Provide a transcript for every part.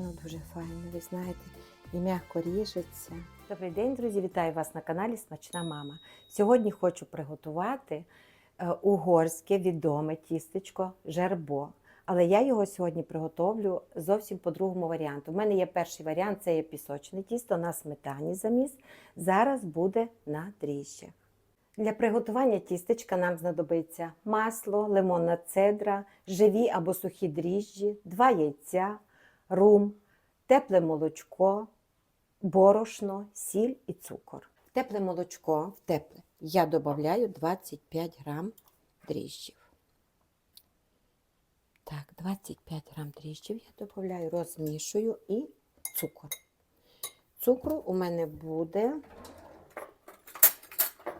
Ну, дуже файно, ви знаєте, і м'яко ріжеться. Добрий день, друзі! Вітаю вас на каналі Смачна Мама. Сьогодні хочу приготувати е, угорське відоме тістечко жербо. Але я його сьогодні приготовлю зовсім по другому варіанту. У мене є перший варіант це є пісочне тісто на сметані заміс. Зараз буде на дріжджах. Для приготування тістечка нам знадобиться масло, лимонна цедра, живі або сухі дріжджі, два яйця, рум, тепле молочко, борошно, сіль і цукор. Тепле молочко в тепле я додаю 25 грам дріжджів. Так, 25 грам дріжджів я додаю, розмішую і цукор. Цукру у мене буде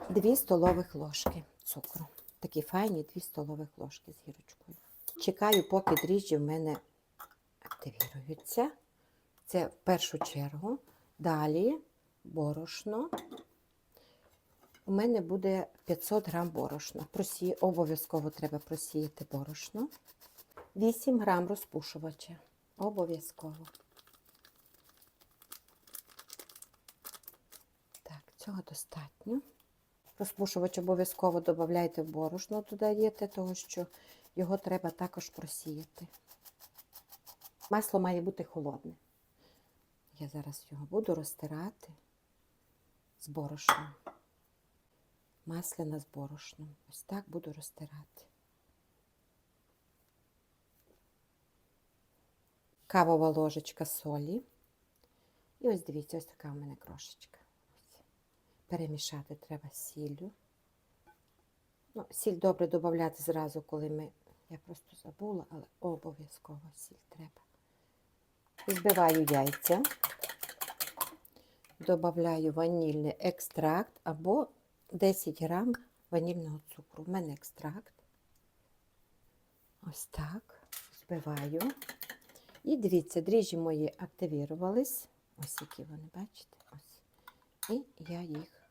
2 столових ложки цукру. Такі файні 2 столових ложки з гірочкою. Чекаю, поки дріжджі в мене активіруються. Це в першу чергу. Далі борошно. У мене буде 500 грам борошна. Просі... Обов'язково треба просіяти борошно. 8 грам розпушувача. Обов'язково. Так, цього достатньо. Розпушувач обов'язково додавайте в борошно, додаєте, тому що його треба також просіяти. Масло має бути холодне. Я зараз його буду розтирати з борошном. Масляна з борошном. Ось так буду розтирати. Кавова ложечка солі. І ось дивіться, ось така у мене крошечка. Перемішати треба сіллю. Ну, сіль добре додати зразу, коли ми. Я просто забула, але обов'язково сіль треба. Збиваю яйця, додаю ванільний екстракт або 10 грам ванільного цукру. У мене екстракт. Ось так. Збиваю. І дивіться, дріжджі мої активірувались. Ось які вони, бачите? Ось. І я їх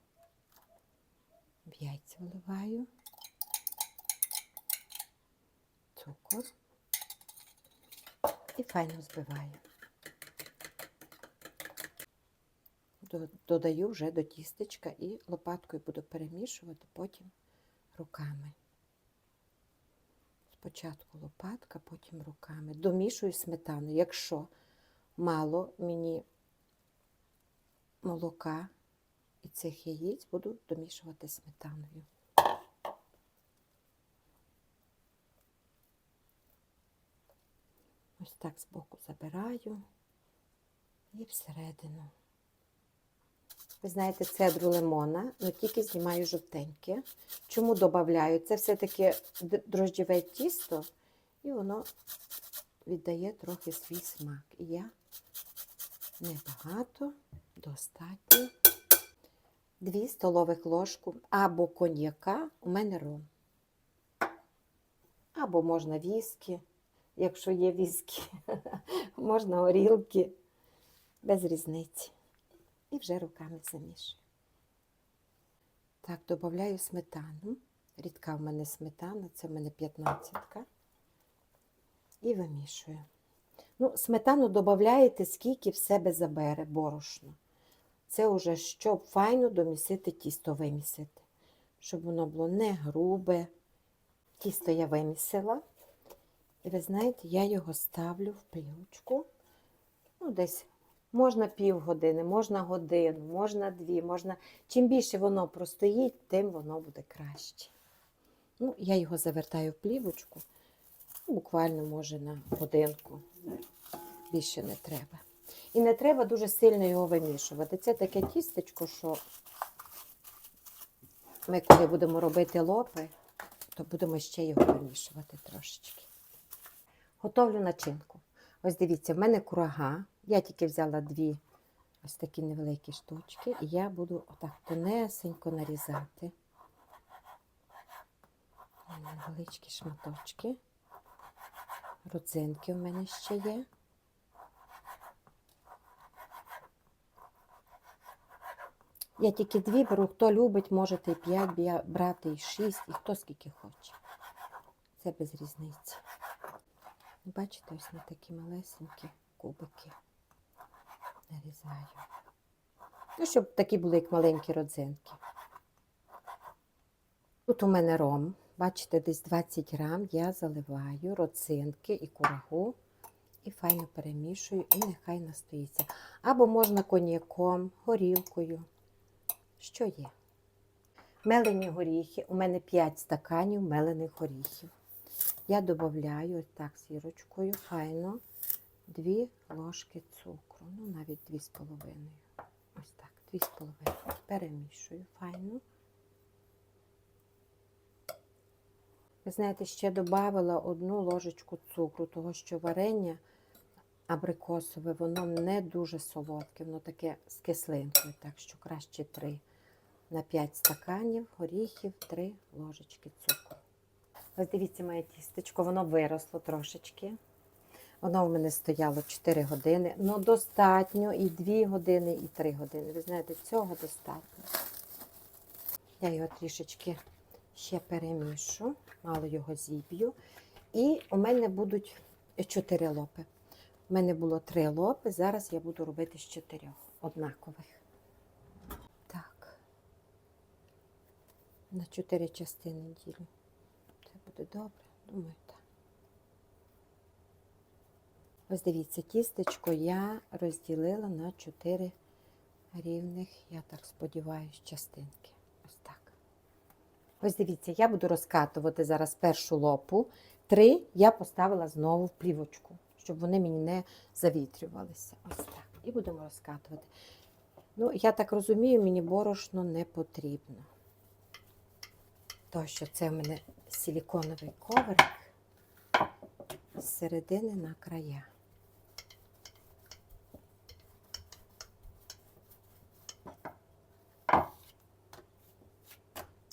в яйця вливаю. Цукор. І файно збиваю. Додаю вже до тістечка і лопаткою буду перемішувати, потім руками. Спочатку лопатка, потім руками. Домішую сметану. Якщо мало мені молока і цих яєць, буду домішувати сметаною. Ось так збоку забираю і всередину. Ви знаєте, цедру лимона, але тільки знімаю жовтеньке. Чому додаю? Це все-таки дрожджеве тісто, і воно віддає трохи свій смак. І я небагато, достатньо. Дві столових ложку або коньяка, у мене ром. Або можна віскі, якщо є віскі, можна горілки, без різниці. І вже руками замішую. Так, додаю сметану. Рідка в мене сметана, це в мене 15-ка. І вимішую. Ну, сметану додаєте, скільки в себе забере борошно. Це вже щоб файно домісити тісто вимісити. Щоб воно було не грубе. Тісто я вимісила. І ви знаєте, я його ставлю в плівочку. Ну, десь Можна півгодини, можна годину, можна дві, можна. Чим більше воно простоїть, тим воно буде краще. Ну, Я його завертаю в плівочку, буквально, може, на годинку. Більше не треба. І не треба дуже сильно його вимішувати. Це таке тістечко, що ми, коли будемо робити лопи, то будемо ще його вимішувати трошечки. Готовлю начинку. Ось дивіться, в мене курага. Я тільки взяла дві ось такі невеликі штучки, і я буду отак тонесенько нарізати. Невеличкі шматочки. Родзинки в мене ще є. Я тільки дві беру, хто любить, можете і п'ять брати, і шість, і хто скільки хоче. Це без різниці. Бачите, ось на такі малесенькі кубики. Ну, щоб такі були, як маленькі родзинки. Тут у мене ром. Бачите, десь 20 грам я заливаю родзинки і курагу і файно перемішую, і нехай настоїться. Або можна коньяком, горілкою, що є. Мелені горіхи. У мене 5 стаканів мелених горіхів. Я додаю так сірочкою, файно, 2 ложки цукру, ну навіть 2,5. Ось так, 2,5. Перемішую файно. Ви знаєте, ще додавала одну ложечку цукру, того що варення абрикосове, воно не дуже солодке, воно таке з кислинкою, так що краще 3 на 5 стаканів горіхів, 3 ложечки цукру. Ось дивіться моє тістечко, воно виросло трошечки. Воно в мене стояло 4 години. Ну, достатньо і 2 години, і 3 години. Ви знаєте, цього достатньо. Я його трішечки ще перемішу, мало його зіб'ю. І у мене будуть 4 лопи. У мене було 3 лопи, зараз я буду робити з 4 однакових. Так. На 4 частини ділю. Це буде добре, думаю, так. Ось дивіться, тістечко я розділила на 4 рівних, я так сподіваюся, частинки. Ось так. Ось дивіться, я буду розкатувати зараз першу лопу. Три я поставила знову в плівочку, щоб вони мені не завітрювалися. Ось так. І будемо розкатувати. Ну, я так розумію, мені борошно не потрібно. То, що це в мене силіконовий коврик з середини на края.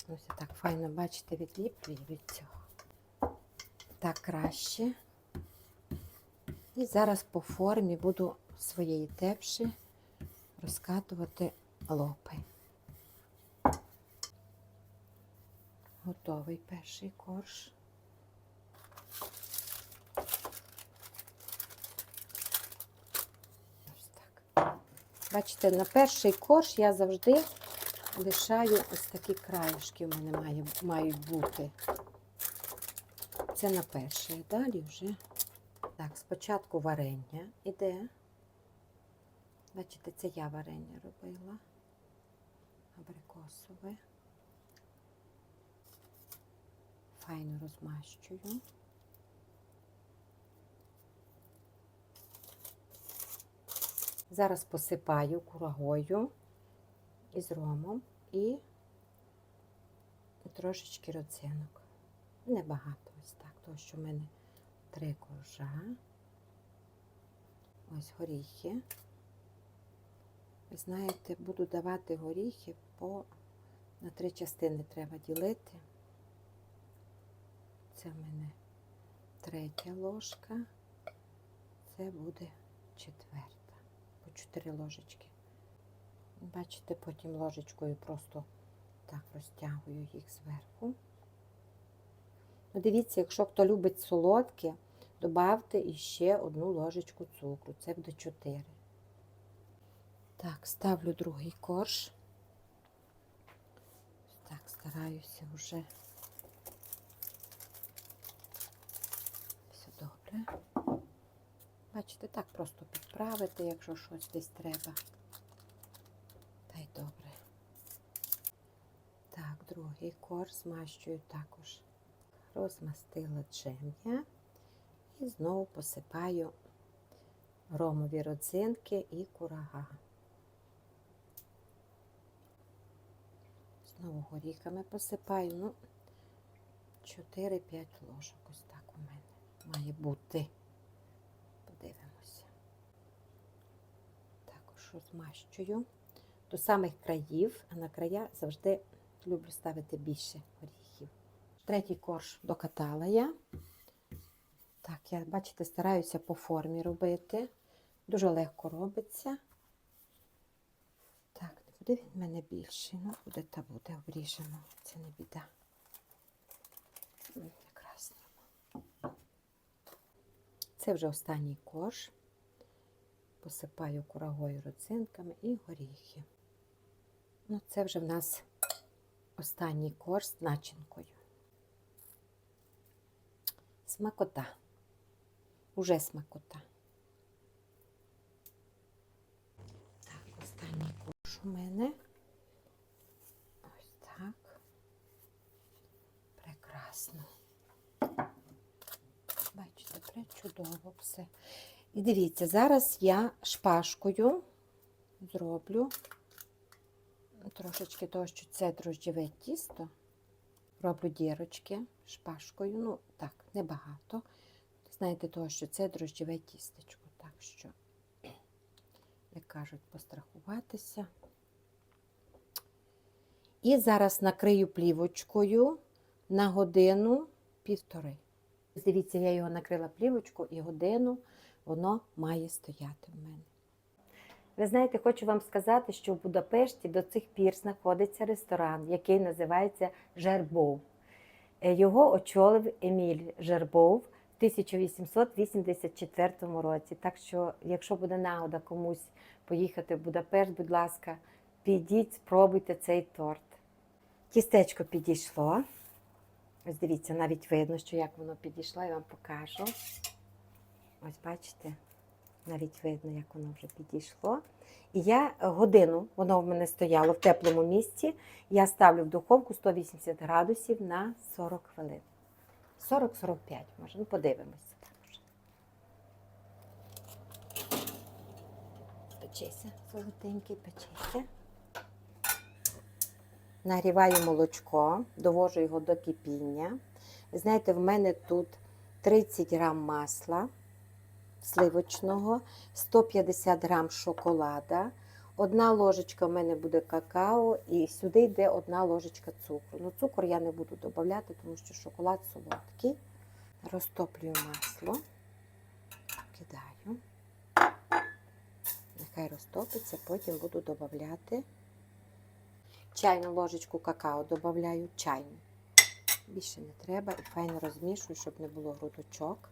Ось так файно, бачите, відліплює від цього. Так краще. І зараз по формі буду своєї тепші розкатувати лопи. Готовий перший корж. Ось так. Бачите, на перший корж я завжди лишаю ось такі краєшки у мене має, мають бути. Це на перший. Далі вже. Так, спочатку варення іде. Бачите, це я варення робила. Абрикосове. Файно розмащую. Зараз посипаю курагою із ромом і трошечки родзинок. Небагато ось так, тому що в мене три коржа. Ось горіхи. Ви знаєте, буду давати горіхи по на три частини треба ділити. Це в мене третя ложка, це буде четверта. По чотири ложечки. Бачите, потім ложечкою просто так розтягую їх зверху. Ну, Дивіться, якщо хто любить солодке, додавте іще одну ложечку цукру. Це буде 4. Так, ставлю другий корж. Так, стараюся вже. Все добре. Бачите, так просто підправити, якщо щось десь треба. Та й добре. Так, другий змащую також. Розмастила джем'я і знову посипаю ромові родзинки і курага. Знову горіхами посипаю. Ну, 4-5 ложок. Ось так у мене має бути. Подивимося. Також розмащую до самих країв, а на края завжди люблю ставити більше горіхів. Третій корж докатала я. Так, я, бачите, стараюся по формі робити. Дуже легко робиться. Так, буде він в мене більший. Ну, буде та буде, обріжемо. Це не біда. Це вже останній корж. Посипаю курагою родзинками і горіхи. Ну, це вже в нас останній корж з начинкою. Смакота. Уже смакота. Так, останній корж у мене. Ось так. Прекрасно. Бачите, пречудово все. І дивіться, зараз я шпажкою зроблю трошечки того, що це дрожджеве тісто. Роблю дірочки шпажкою. Ну, так, небагато. Знаєте, того, що це дрожджеве тістечко. Так що, як кажуть, пострахуватися. І зараз накрию плівочкою на годину півтори. Дивіться, я його накрила плівочку і годину воно має стояти в мене. Ви знаєте, хочу вам сказати, що в Будапешті до цих пір знаходиться ресторан, який називається Жербов. Е, Його очолив Еміль Жербов в 1884 році. Так що, якщо буде нагода комусь поїхати в Будапешт, будь ласка, підіть, спробуйте цей торт. Тістечко підійшло. Ось дивіться, навіть видно, що як воно підійшло, я вам покажу. Ось бачите, навіть видно, як воно вже підійшло. І я годину, воно в мене стояло в теплому місці. Я ставлю в духовку 180 градусів на 40 хвилин. 40-45, може, ну подивимося. Так вже. Печися, золотенький, печися. Нагріваю молочко, довожу його до кипіння. Знаєте, в мене тут 30 грам масла сливочного, 150 грам шоколада, одна ложечка в мене буде какао, і сюди йде одна ложечка цукру. Ну, цукор я не буду додавати, тому що шоколад солодкий. Розтоплюю масло, кидаю. Нехай розтопиться, потім буду додавати. Чайну ложечку какао додаю чайну. Більше не треба і файно розмішую, щоб не було грудочок.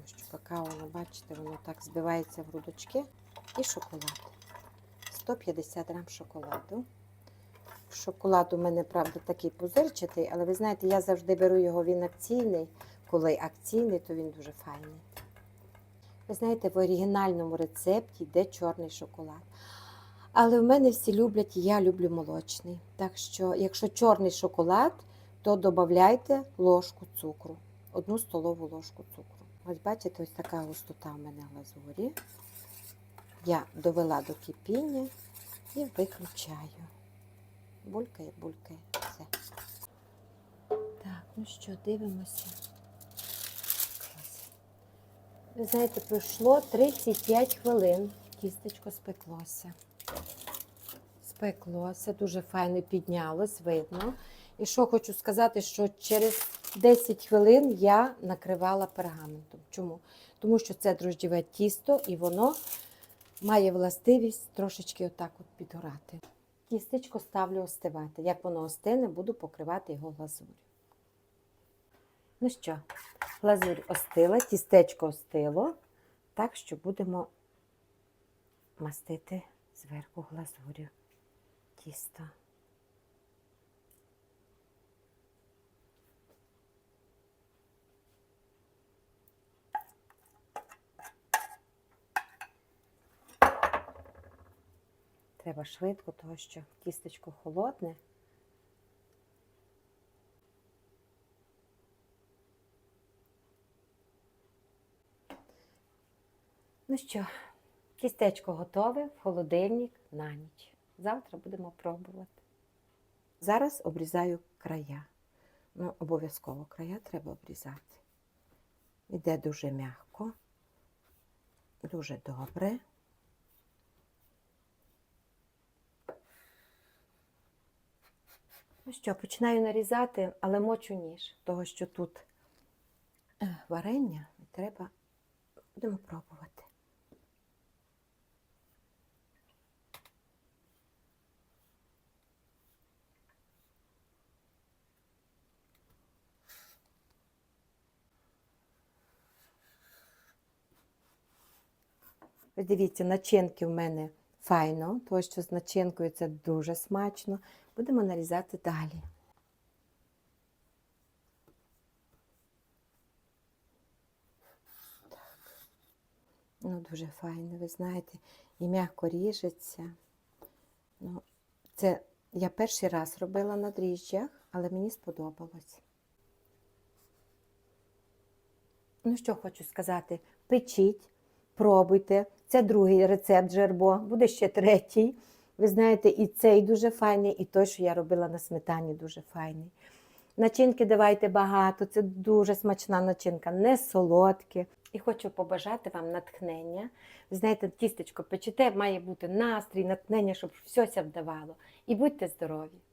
Тому що какао, ну, бачите, воно так збивається в грудочки. І шоколад. 150 грам шоколаду. Шоколад у мене, правда, такий пузирчатий, але ви знаєте, я завжди беру його, він акційний. Коли акційний, то він дуже файний. Ви знаєте, в оригінальному рецепті йде чорний шоколад. Але в мене всі люблять, і я люблю молочний. Так що, якщо чорний шоколад, то додавайте ложку цукру, одну столову ложку цукру. Ось бачите, ось така густота в мене глазурі. Я довела до кипіння і виключаю. Булькає, булькає. Все. Так, ну що, дивимося. Ви знаєте, пройшло 35 хвилин. Тістечко спеклося. Спеклося, дуже файно піднялось, видно. І що хочу сказати, що через 10 хвилин я накривала пергаментом. Чому? Тому що це дрожджеве тісто і воно має властивість трошечки отак от підгорати. Тістечко ставлю остивати. Як воно остине, буду покривати його глазур'ю. Ну що, глазурь остила, тістечко остило, так що будемо мастити зверху глазур'ю тісто. Треба швидко, тому що тістечко холодне. Ну що, тістечко готове в холодильник на ніч. Завтра будемо пробувати. Зараз обрізаю края. Ну, обов'язково края треба обрізати. Іде дуже м'яко, дуже добре. Ну що, починаю нарізати, але мочу ніж, того що тут е, варення і треба будемо пробувати. Дивіться, начинки в мене файно, тому що з начинкою це дуже смачно. Будемо нарізати далі. Ну, дуже файно, ви знаєте, і м'яко ріжеться. Ну, це я перший раз робила на дріжджах, але мені сподобалось. Ну, що хочу сказати, печіть, пробуйте. Це другий рецепт жербо, буде ще третій. Ви знаєте, і цей дуже файний, і той, що я робила на сметані, дуже файний. Начинки давайте багато, це дуже смачна начинка, не солодке. І хочу побажати вам натхнення. Ви знаєте, тістечко печете, має бути настрій, натхнення, щоб все вдавало. І будьте здорові!